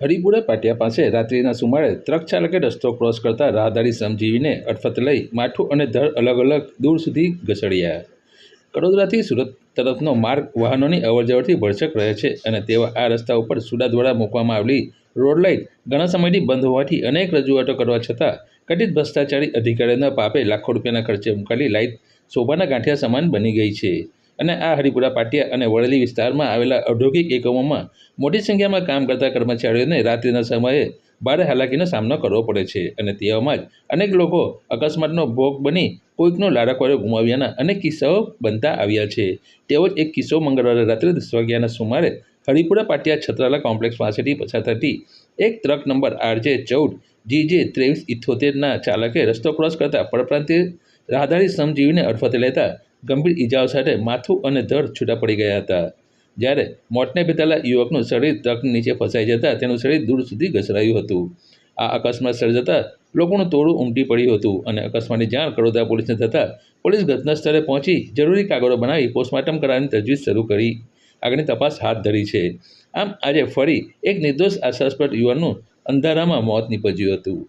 હરિપુરા પાટિયા પાસે રાત્રિના સુમારે ટ્રક ચાલકે રસ્તો ક્રોસ કરતા રાહદારી સમજીવીને અડફત લઈ માઠું અને ધડ અલગ અલગ દૂર સુધી ઘસડ્યા. કડોદરાથી સુરત તરફનો માર્ગ વાહનોની અવરજવરથી ભરચક રહે છે અને તેવા આ રસ્તા ઉપર સુડા દ્વારા મૂકવામાં આવેલી રોડ લાઇટ ઘણા સમયથી બંધ હોવાથી અનેક રજૂઆતો કરવા છતાં કથિત ભ્રષ્ટાચારી અધિકારીના પાપે લાખો રૂપિયાના ખર્ચે મુકાયેલી લાઇટ શોભાના ગાંઠિયા સમાન બની ગઈ છે. અને આ હરિપુરા પાટિયા અને વડેલી વિસ્તારમાં આવેલા ઔદ્યોગિક એકમોમાં મોટી સંખ્યામાં કામ કરતા કર્મચારીઓને રાત્રિના સમયે ભારે હાલાકીનો સામનો કરવો પડે છે. અને તેવામાં જ અનેક લોકો અકસ્માતનો ભોગ બની કોઈકનો લાડાકવાડો ગુમાવ્યાના અનેક કિસ્સાઓ બનતા આવ્યા છે. તેવો જ એક કિસ્સો મંગળવારે રાત્રે દસ વાગ્યાના સુમારે હરિપુરા પાટિયા છત્રાલા કોમ્પ્લેક્સ પાસેથી પસાર થતી એક ટ્રક નંબર આરજે ચૌદ જીજે ત્રેવીસ ઇથોતેરના ચાલકે રસ્તો ક્રોસ કરતા પરપ્રાંતિય રાહદારી શ્રમજીવીને અડફતે લેતા ગંભીર ઇજાઓ સાથે માથું અને ધડ છૂટા પડી ગયા હતા. જ્યારે મોતને પીતાલા યુવકનું શરીર ટ્રકની નીચે ફસાઈ જતાં તેનું શરીર દૂર સુધી ઘસરાયું હતું. આ અકસ્માત સર્જાતા લોકોનું ટોળું ઉમટી પડ્યું હતું અને અકસ્માતની જાણ કડોદરા પોલીસને થતાં પોલીસ ઘટના સ્થળે પહોંચી જરૂરી કાગળો બનાવી પોસ્ટમોર્ટમ કરાવવાની તજવીજ શરૂ કરી. આગળની તપાસ હાથ ધરી છે. આમ આજે ફરી એક નિર્દોષ આશાસ્પદ યુવાનનું અંધારામાં મોત નીપજ્યું હતું.